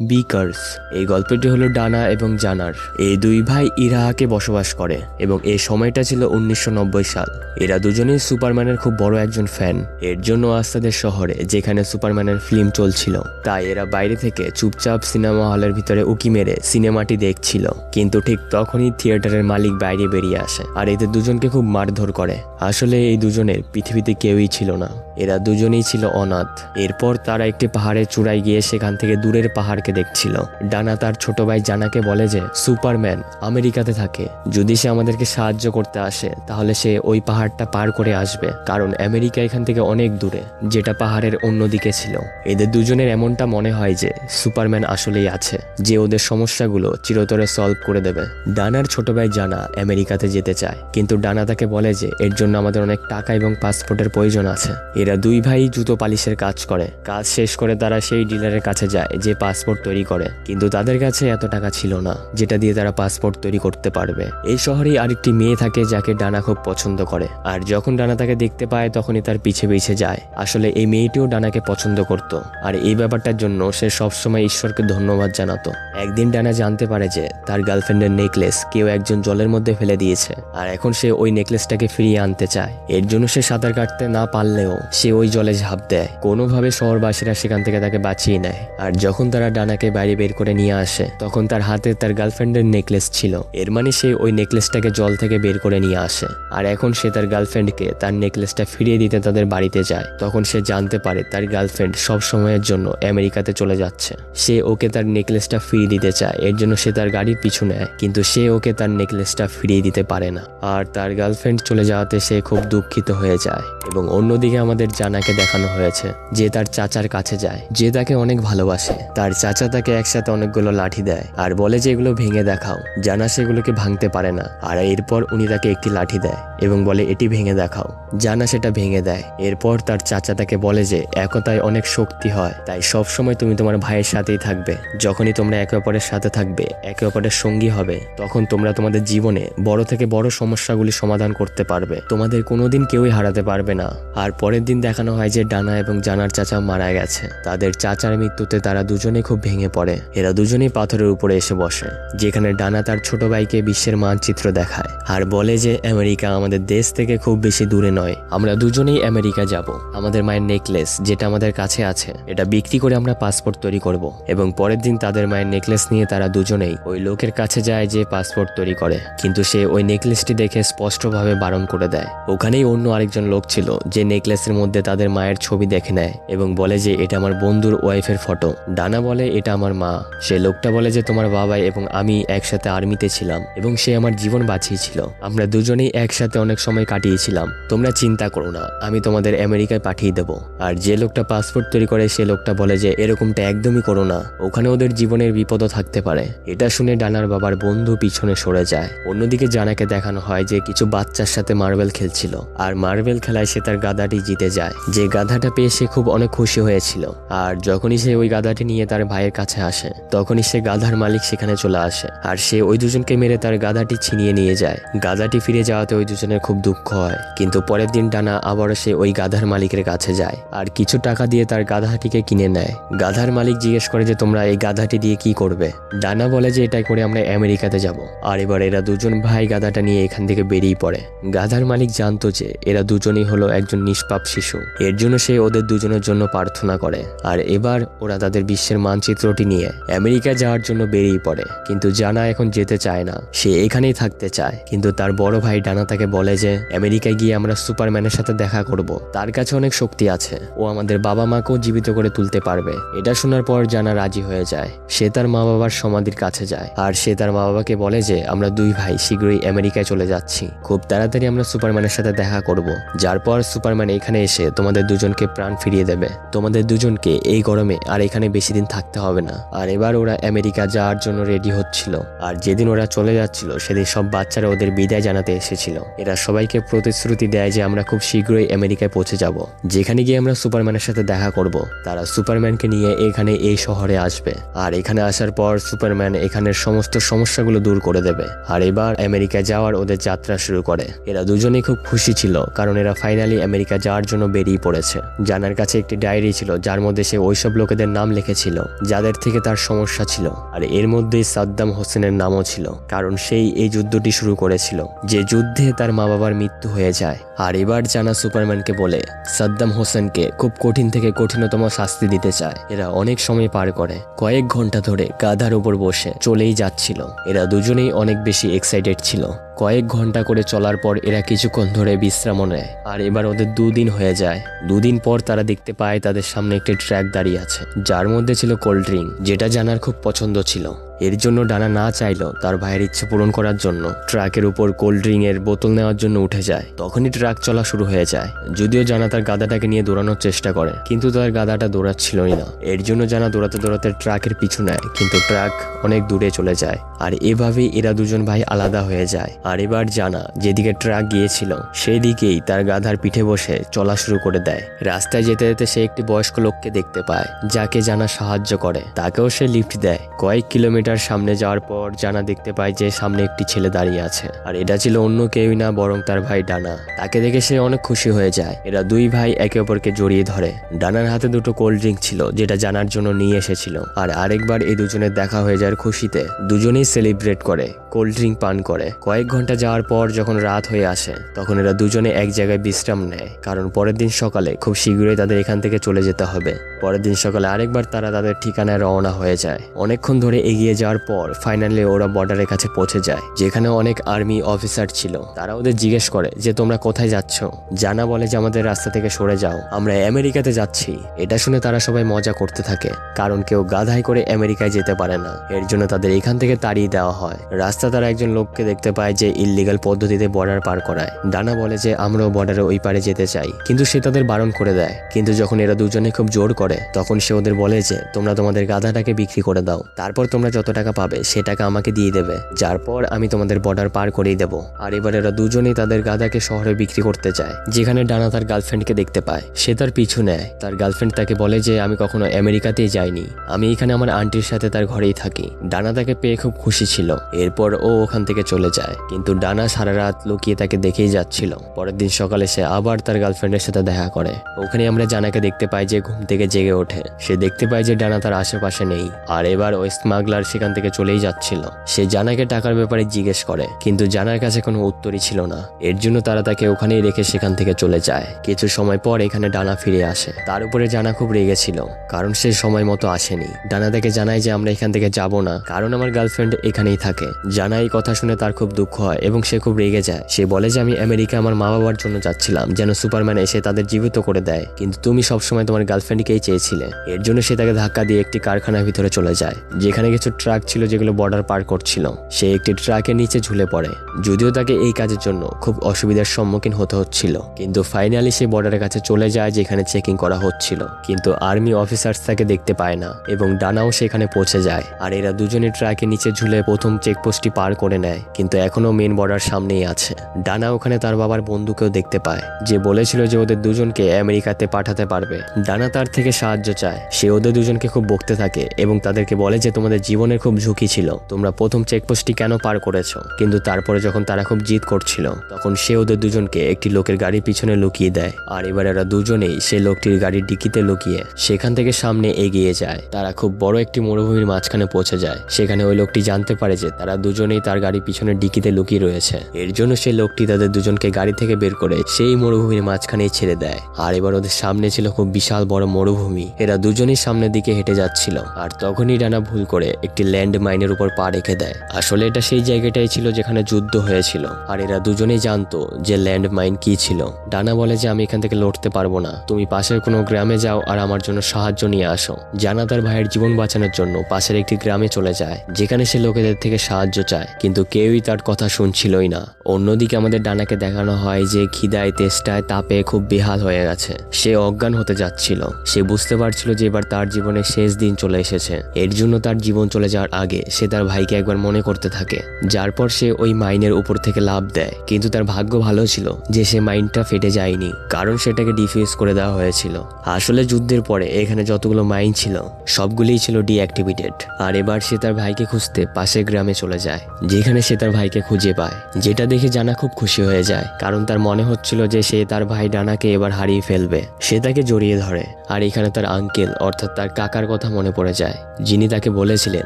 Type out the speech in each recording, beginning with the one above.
বিকার্স এই গল্পটি হলো ডানা এবং জানার। এই দুই ভাই ইরাহাকে বসবাস করে এবং এই সময়টা ছিল উনিশশো নব্বই সাল। এরা দুজনেই সুপারম্যানের খুব বড় একজন ফ্যান। এর জন্য আস্তাদের শহরে, যেখানে সুপারম্যানের ফিল্ম চলছিল। তাই এরা বাইরে থেকে চুপচাপ সিনেমা হলের ভিতরে উকি মেরে সিনেমাটি দেখছিল। কিন্তু ঠিক তখনই থিয়েটারের মালিক বাইরে বেরিয়ে আসে। আর এদের দুজনকে খুব মারধর করে। আসলে এই দুজনের পৃথিবীতে কেউই ছিল না। এরা দুজনেই ছিল অনাথ। এরপর তারা একটি পাহাড়ের চূড়ায় গিয়ে সেখান থেকে দূরের পাহাড়কে দেখছিল। ডানা তার ছোট ভাই জানাকে বলে যে, সুপারম্যান, আমেরিকাতে থাকে। যদি সে আমাদেরকে সাহায্য করতে আসে, তাহলে সে ওই পাহাড়টা পার করে আসবে। কারণ আমেরিকা এখান থেকে অনেক দূরে, যেটা পাহাড়ের অন্যদিকে ছিল। এদের দুজনের এমনটা মনে হয় যে, সুপারম্যান আসলেই আছে। যে ওদের সমস্যাগুলো চিরতরে সলভ করে দেবে। ডানার ছোট ভাই জানা আমেরিকাতে যেতে চায়। কিন্তু ডানা তাকে বলে যে, এর জন্য আমাদের অনেক টাকা এবং পাসপোর্টের প্রয়োজন আছে। এরা দুই ভাই জুতো পালিশের কাজ করে। কাজ শেষ করে তারা সেই ডিলারের কাছে যায়, যে পাসপোর্ট তৈরি করে, কিন্তু তাদের কাছে এত টাকা ছিল না, যেটা দিয়ে তারা পাসপোর্ট তৈরি করতে পারবে। এই শহরেই আরেকটি মেয়ে থাকে যাকে ডানা খুব পছন্দ করে, আর যখন ডানা তাকে দেখতে পায়, তখনই তার পিছে পিছে যায়। আসলে এই মেয়েটিও ডানাকে পছন্দ করত, আর এই ব্যাপারটার জন্য সে সবসময় ঈশ্বরকে ধন্যবাদ জানাতো। একদিন ডানা জানতে পারে যে, তার গার্লফ্রেন্ডের নেকলেস কেউ একজন জলের মধ্যে ফেলে দিয়েছে, আর এখন সে ওই নেকলেসটাকে ফিরিয়ে আনতে চায়। এর জন্য সে সাঁতার কাটতে না পারলেও সে ওই জলে ঝাঁপ দেয়। কোনোভাবে শহরবাসীরা সেখান থেকে তাকে বাঁচিয়ে নেয়, আর যখন তারা ডানাকে বাইরে বের করে নিয়ে আসে। তখন তার হাতে তার গার্লফ্রেন্ডের নেকলেস ছিল। এর মানে সে ওই নেকলেসটাকে জল থেকে বের করে নিয়ে আসে। আর এখন সে তার গার্লফ্রেন্ডকে তার নেকলেসটা ফিরিয়ে দিতে তাদের বাড়িতে যায়। তখন সে জানতে পারে তার গার্লফ্রেন্ড সব সময়ের জন্য আমেরিকাতে চলে যাচ্ছে। সে ওকে তার নেকলেসটা ফিরিয়ে দিতে চায়। এর জন্য সে তার গাড়ির পিছু নেয়। কিন্তু সে ওকে তার নেকলেসটা ফিরিয়ে দিতে পারে না। আর তার গার্লফ্রেন্ড চলে যাওয়াতে সে খুব দুঃখিত হয়ে যায়। এবং অন্যদিকে আমাদের জানাকে দেখানো হয়েছে যে তার চাচার কাছে যায়। যে তাকে অনেক ভালোবাসে। তার চাচা তাকে একসাথে অনেকগুলো লাঠি দেয় আর বলে যে এগুলো ভেঙে দেখাও। জানা সেগুলোকে ভাঙতে পারে না। আর এরপর উনি তাকে একটি লাঠি দেয়। এবং বলে, এটি ভেঙে দেখাও। জানা সেটা ভেঙে দেয়। এরপর তার চাচা তাকে বলে যে, একতায় অনেক শক্তি হয়, তাই সব সময় তুমি তোমার ভাইয়ের সাথেই থাকবে। যখনই তোমরা একে অপরের সাথে থাকবে, একে অপরের সঙ্গী হবে, তখন তোমরা তোমাদের জীবনে বড় থেকে বড় সমস্যাগুলি সমাধান করতে পারবে। তোমাদের কোনোদিন কেউই হারাতে পারবে না। আর পরের দিন দেখানো হয় যে, ডানা এবং জানার চাচা মারা গেছে। তাদের চাচার মৃত্যুতে তারা দুজনেই খুব ভেঙে পড়ে। এরা দুজনেই পাথরের উপরে এসে বসে, যেখানে ডানা তার ছোট ভাইকে বিশ্বের মানচিত্র দেখায়। আর বলে যে, আমেরিকা আমাদের দেশ থেকে খুব বেশি দূরে নয়। আমরা দুজনেই আমেরিকা যাব। আমাদের মায়ের নেকলেস, যেটা আমাদের কাছে আছে, এটা বিক্রি করে আমরা পাসপোর্ট তৈরি করব। এবং পরের দিন তাদের মায়ের নেকলেস নিয়ে তারা দুজনেই ওই লোকের কাছে যায় যে পাসপোর্ট তৈরি করে। কিন্তু সে ওই নেকলেসটি দেখে স্পষ্টভাবে বারণ করে দেয়। ওখানেই অন্য আরেকজন লোক ছিল, যে নেকলেসের মধ্যে তাদের মায়ের ছবি দেখে নেয় এবং বলে যে, এটা আমার বন্ধুর ওয়াইফের ফটো। ডানা বলে, এটা আমার মা। সে লোকটা বলে যে, তোমার বাবা এবং আমি একসাথে আর্মিতে ছিলাম এবং সে আমার জীবন বাঁচিয়েছিল। আমরা দুজনেই একসাথে অনেক সময় কাটিয়েছিলাম। তোমরা চিন্তা করো না, আমি তোমাদের আমেরিকায় পাঠিয়ে দেবো। আর যে লোকটা পাসপোর্ট তৈরি করে, সে লোকটা বলে যে, এরকমটা একদমই করো না। ওখানে ওদের জীবনের বিপদও থাকতে পারে। এটা শুনে ডানার বাবার বন্ধু পিছনে সরে যায়। অন্যদিকে জানাকে দেখানো হয় যে, কিছু বাচ্চার সাথে মার্বেল খেলছিল। আর মার্বেল খেলায় সে তার গাধাটি জিতে যায়। যে গাধাটা পেয়ে সে খুব অনেক খুশি হয়েছিল। আর যখনই সে ওই গাধাটি নিয়ে তার ভাইয়ের কাছে আসে, তখনই সে গাধার মালিক সেখানে চলে আসে। আর সে ওই দুজনকে মেরে তার গাধাটি ছিনিয়ে নিয়ে যায়। গাধাটি ফিরে যাওয়াতে ওই দুজনের খুব দুঃখ হয়। কিন্তু পরের দিন ডানা আবারও সে ওই গাধার মালিকের কাছে যায় আর কিছু টাকা দিয়ে তার গাধাটিকে কিনে নেয়। গাধার মালিক জিজ্ঞেস করে যে, তোমরা এই গাধাটি দিয়ে কি করবে? ডানা বলে যে, এটাই করে আমরা আমেরিকাতে যাব। আর এবার এরা দুজন ভাই গাধাটা নিয়ে এখান থেকে বেরিয়ে পড়ে। গাধার মালিক জানতো যে, এরা দুজনেই হলো একজন নিষ্পাপ শিশু। এর জন্য সে ওদের দুজনের জন্য প্রার্থনা করে। আর এবার ওরা তাদের বিশ্বের মানচিত্রটি নিয়ে আমেরিকা যাওয়ার জন্য বেরিয়ে পড়ে। কিন্তু জানা এখন যেতে চায় না। সে এখানেই থাকতে চায়। কিন্তু তার বড় ভাই ডানা তাকে বলে যে, আমেরিকায় গিয়ে আমরা সুপারম্যানের সাথে দেখা করব। তার কাছে অনেক শক্তি আছে। ও আমাদের বাবা মাকেও জীবিত করে তুলতে পারবে। এটা শোনার পর জানা রাজি হয়ে যায়। সে তার মা বাবার সমাধির কাছে যায়। আর সে তার মা বাবাকে বলে যে, আমরা দুই ভাই শীঘ্রই আমেরিকায় চলে যাচ্ছি। খুব তাড়াতাড়ি আমরা সুপারম্যানের সাথে দেখা করব। যার পর সুপারম্যান এখানে এসে তোমাদের দুজনকে প্রাণ ফিরিয়ে দেবে। তোমাদের দুজনকে এই গরমে আর এখানে বেশি দিন থাকতে হবে না। আর এবার ওরা আমেরিকা যাওয়ার জন্য রেডি হচ্ছিল। আর যেদিন ওরা চলে যাচ্ছিল, সেদিন সব বাচ্চারা ওদের বিদায় জানাতে এসেছিল। এরা সবাইকে প্রতিশ্রুতি দেয় যে আমরা খুব শীঘ্রই আমেরিকায় পৌঁছে যাব। যেখানে গিয়ে আমরা সুপারম্যানের সাথে দেখা করব। তারা সুপারম্যানকে নিয়ে এখানে এই শহরে আসবে। আর এখানে আসার পর সুপারম্যান এখানের সমস্ত সমস্যাগুলো দূর করে দেবে। আর এবার আমেরিকা যাওয়ার ওদের যাত্রা শুরু করে। এরা দুজনেই খুব খুশি ছিল, কারণ এরা ফাইনালি আমেরিকা যাওয়ার জন্য বেরিয়ে পড়েছে। জানার কাছে একটি ডায়েরি ছিল, যার মধ্যে সে ওইসব লোকেদের নাম লিখেছিল, যাদের থেকে তার সমস্যা ছিল। আর এর মধ্যেই সাদ্দাম হোসেনের নামও ছিল, কারণ সেই এই যুদ্ধটি শুরু করেছিল। যে যুদ্ধে তার মা বাবার মৃত্যু হয়ে যায়। আর এবার জানা সুপারম্যানকে বলে, সাদ্দাম হোসেনকে খুব কঠিন থেকে কঠিনতম শাস্তি দিতে চায়। এরা অনেক সময় পার করে, কয়েক ঘণ্টা ধরে গাধার উপর বসে চলেই যাচ্ছিল। এরা দুজনেই অনেক বেশি এক্সাইটেড ছিল। কয়েক ঘণ্টা করে চলার পর এরা কিছুক্ষণ ধরে বিশ্রামও নেয়। আর এবার ওদের দুদিন হয়ে যায়। দুদিন পর তারা দেখতে পায় তাদের সামনে একটি ট্র্যাক দাঁড়িয়ে আছে। যার মধ্যে ছিল কোল্ড ড্রিঙ্ক, যেটা জানার খুব পছন্দ ছিল। এর জন্য ডানা না চাইলেও তার ভাইয়ের ইচ্ছে পূরণ করার জন্য। ট্রাকের উপর কোল্ড ড্রিঙ্ক এর বোতল নেওয়ার জন্য উঠে যায়। তখনই ট্রাক চলা শুরু হয়ে যায়। যদিও জানা তার গাদাটাকে নিয়ে দৌড়ানোর চেষ্টা করে, কিন্তু তার গাদাটা দৌড়াচ্ছিলই না। এর জন্য জানা দৌড়াতে দৌড়াতে ট্রাকের পিছু নেয়, কিন্তু ট্রাক অনেক দূরে চলে যায়। আর এভাবেই এরা দুজন ভাই আলাদা হয়ে যায়। আর এবার জানা যেদিকে ট্রাক গিয়েছিল সেই দিকেই তার গাধার পিঠে বসে চলা শুরু করে দেয়। রাস্তায় যেতে যেতে সে একটি বয়স্ক লোককে দেখতে পায়, যাকে জানা সাহায্য করে। তাকেও সে লিফট দেয়। কয়েক কিলোমিটার সামনে যাওয়ার পর জানা দেখতে পায় যে সামনে একটি ছেলে দাঁড়িয়ে আছে। আর এটা ছিল অন্য কেউই না, বরং তার ভাই ডানা। তাকে দেখে সে অনেক খুশি হয়ে যায়। এরা দুই ভাই একে অপরকে জড়িয়ে ধরে। ডানার হাতে দুটো কোল্ড ড্রিঙ্ক ছিল, যেটা জানার জন্য নিয়ে এসেছিল। আর আরেকবার এই দুজনের দেখা হয়ে যাওয়ার খুশিতে দুজনেই সেলিব্রেট করে, কোল্ড ড্রিঙ্ক পান করে। কয়েক ঘণ্টা যাওয়ার পর যখন রাত হয়ে আসে, তখন এরা দুজনে এক জায়গায় বিশ্রাম নেয়, কারণ পরের দিন সকালে খুব শীঘ্রই তাদের এখান থেকে চলে যেতে হবে। পরের দিন সকালে আরেকবার তারা তাদের ঠিকানায় রওনা হয়ে যায়। অনেকক্ষণ ধরে এগিয়ে যাওয়ার পর ফাইনালি ওরা বর্ডারের কাছে পৌঁছে যায়, যেখানে অনেক আর্মি অফিসার ছিল। তারা ওদের জিজ্ঞেস করে যে, তোমরা কোথায় যাচ্ছ? জানা বলে যে, আমাদের রাস্তা থেকে সরে যাও। আমরা আমেরিকাতে যাচ্ছি। এটা শুনে তারা সবাই মজা করতে থাকে, কারণ কেউ গাধাই করে আমেরিকায় যেতে পারে না। এর জন্য তাদের এখান থেকে তাড়িয়ে দেওয়া হয়। রাস্তা তারা একজন লোককে দেখতে পায় যে ইললিগাল পদ্ধতিতে বর্ডার পার করায়। ডানা বলে যে, আমরাও বর্ডারে ওই পারে যেতে চাই। কিন্তু সে তাদের বারণ করে দেয়। কিন্তু যখন এরা দুজনে খুব জোর করে, তখন সে ওদের বলে যে, তোমরা তোমাদের গাধাটাকে বিক্রি করে দাও। তারপর তোমরা যত টাকা পাবে, সে টাকা আমাকে দিয়ে দেবে। যার পর আমি তোমাদের বর্ডার পার করেই দেব। আর এবার এরা দুজনেই তাদের গাধাকে শহরে বিক্রি করতে চায়, যেখানে ডানা তার গার্লফ্রেন্ডকে দেখতে পায়। সে তার পিছু নেয়। তার গার্লফ্রেন্ড তাকে বলে যে, আমি কখনো আমেরিকাতেই যাইনি। আমি এখানে আমার আন্টির সাথে তার ঘরেই থাকি। ডানা তাকে পেয়ে খুব খুশি ছিল। এরপর ও ওখান থেকে চলে যায়। কিন্তু ডানা সারা রাত লুকিয়ে তাকে দেখেই যাচ্ছিল। পরের দিন সকালে সে আবার তার গার্লফ্রেন্ডের সাথে দেখা করে। ওখানে আমরা জানাকে দেখতে পাই যে ঘুম থেকে জেগে ওঠে। সে দেখতে পায় যে ডানা তার আশেপাশে নেই। আর এবার ওই স্মাগলার সেখান থেকে চলেই যাচ্ছিল। সে জানাকে টাকার ব্যাপারে জিজ্ঞেস করে, কিন্তু জানার কাছে কোনো উত্তরই ছিল না। এর জন্য তারা তাকে ওখানেই রেখে সেখান থেকে চলে যায়। কিছু সময় পর এখানে ডানা ফিরে আসে। তার উপরে জানা খুব রেগেছিল কারণ সে সময় মতো আসেনি। ডানা তাকে জানায় যে আমরা এখান থেকে যাব না, কারণ আমার গার্লফ্রেন্ড এখানেই থাকে। জানা এই কথা শুনে তার খুব দুঃখ হয় এবং সে খুব রেগে যায়। সে বলে যে, আমি আমেরিকা আমার মা বাবার জন্য যাচ্ছিলাম, যেন সুপারম্যান এসে তাদের জীবিত করে দেয়। কিন্তু তুমি সবসময় তোমার গার্লফ্রেন্ডকেই চেয়েছিলে। এর জন্য সে তাকে ধাক্কা দিয়ে একটি কারখানার ভিতরে চলে যায়, যেখানে কিছু ট্রাক ছিল যেগুলো বর্ডার পার করছিল। সে একটি ট্রাকের নিচে ঝুলে পড়ে। যদিও তাকে এই কাজের জন্য খুব অসুবিধার সম্মুখীন হতে হচ্ছিল, কিন্তু ফাইনালি সে বর্ডারের কাছে চলে যায়, যেখানে চেকিং করা হচ্ছিল। কিন্তু আর্মি অফিসার্স তাকে দেখতে পায় না এবং ডানাও সেখানে পৌঁছে যায়। আর এরা দুজনে ট্রাকের নিচে ঝুলে প্রথম চেকপোস্টটি পার করে নেয়। কিন্তু এখনও মেন বর্ডার সামনেই আছে। ডানা ওখানে তার বাবার বন্ধুকেও দেখতে পায়। যে বলেছিল যে ওদের দুজনকে আমেরিকাতে পাঠাতে পারবে। ডানা তার থেকে সাহায্য চায়। সে ওদের দুজনকে খুব বকতে থাকে এবং তাদেরকে বলে যে তোমাদের জীবনের খুব ঝুঁকি ছিল। তোমরা প্রথম চেকপোস্টটি কেন পার করেছ? কিন্তু তারপরে যখন তারা খুব জিদ করছিল, তখন সে ওদের দুজনকে একটি লোকের গাড়ির পিছনে লুকিয়ে দেয়। আর এবার এরা দুজনেই সে লোকটির গাড়ির ডিকিতে লুকিয়ে সেখান থেকে সামনে এগিয়ে যায়। তারা খুব বড় একটি মরুভূমির মাঝখানে পৌঁছে যায়। সেখানে ওই লোকটি জানতে পারে যে তারা দুজনেই তার গাড়ির পিছনে ডিকিতে লুকিয়ে রয়েছে। এর জন্য সেই লোকটি তাদের দুজনকে গাড়ি থেকে বের করে সেই মরুভূমির মাঝখানেই ছেড়ে দেয়। আর এবার ওদের সামনে ছিল খুব বিশাল বড় মরুভূমি। এরা দুজনেই সামনের দিকে হেঁটে যাচ্ছিল। আর তখনই ডানা ভুল করে একটি ল্যান্ড মাইনের উপর পা রেখে দেয়। আসলে এটা সেই জায়গাটাই ছিল যেখানে যুদ্ধ হয়েছিল। আর এরা দুজনেই জানতো যে ল্যান্ড মাইন কি ছিল। ডানা বলে যে, আমি এখান থেকে লড়তে পারব না। তুমি পাশের কোনো গ্রামে যাও আর আমার জন্য সাহায্য নিয়ে আসো। জানা তার ভাইয়ের জীবন বাঁচানোর জন্য পাশের একটি গ্রামে চলে যায়, যেখানে সে লোকেদের থেকে সাহায্য চায়। কিন্তু কেউই তার কথা শুনছিলই না। অন্যদিকে আমাদের ডানাকে দেখানো হয় যে খিদায়, তেষ্টায়, তাপে খুব বেহাল হয়ে গেছে। সে অজ্ঞান হতে যাচ্ছিল। সে বুঝতে পারছিল যে এবার তার জীবনের শেষ দিন চলে এসেছে। এর জন্য তার জীবন চলে যাওয়ার আগে সে তার ভাইকে একবার মনে করতে থাকে। যার পর সে ওই মাইনের উপর থেকে লাভ দেয়। কিন্তু তার ভাগ্য ভালো ছিল যে সে মাইনটা ফেটে যায়নি। কারণ সেটাকে ডিফিউজ করে দেওয়া হয়েছিল। আসলে যুদ্ধের পরে এখানে যতগুলো মাইন ছিল, সবগুলোই ছিল ডিঅ্যাক্টিভেটেড। আর এবার সে তার ভাইকে খুঁজতে পাশের গ্রামে চলে যায়, যেখানে সে তার ভাইকে খুঁজে পায়। যেটা দেখে জানা খুব খুশি হয়ে যায়, কারণ তার মনে হচ্ছিল যে সে তার ভাই ডানাকে এবার হারিয়ে ফেলবে। সে তাকে জড়িয়ে ধরে, আর এখানে তার আঙ্কেল অর্থাৎ তার কাকার কথা মনে পড়ে যায়। যিনি তাকে বলেছিলেন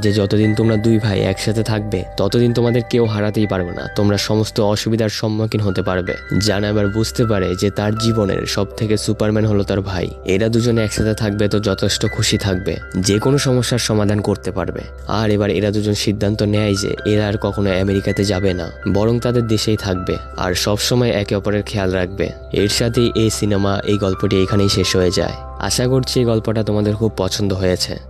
যে, যতদিন তোমরা দুই ভাই একসাথে থাকবে, ততদিন তোমাদের কেউ হারাতেই পারবে না। তোমরা সমস্ত অসুবিধার সম্মুখীন হতে পারবে। জানা এবার বুঝতে পারে যে, তার জীবনের সব থেকে সুপারম্যান হলো তার ভাই। এরা দুজনে একসাথে থাকবে তো যথেষ্ট খুশি থাকবে, যে কোনো সমস্যার সমাধান করতে পারবে। আর এবার এরা দুজন সিদ্ধান্ত নেয় যে, এরা আর কখনো আমেরিকাতে যাবে না, বরং তাদের দেশেই থাকবে আর সবসময় একে অপরের খেয়াল রাখবে। এর সাথেই এই সিনেমা, এই গল্পটি এখানেই শেষ হয়ে যায়। আশা করছি এই গল্পটা তোমাদের খুব পছন্দ হয়েছে।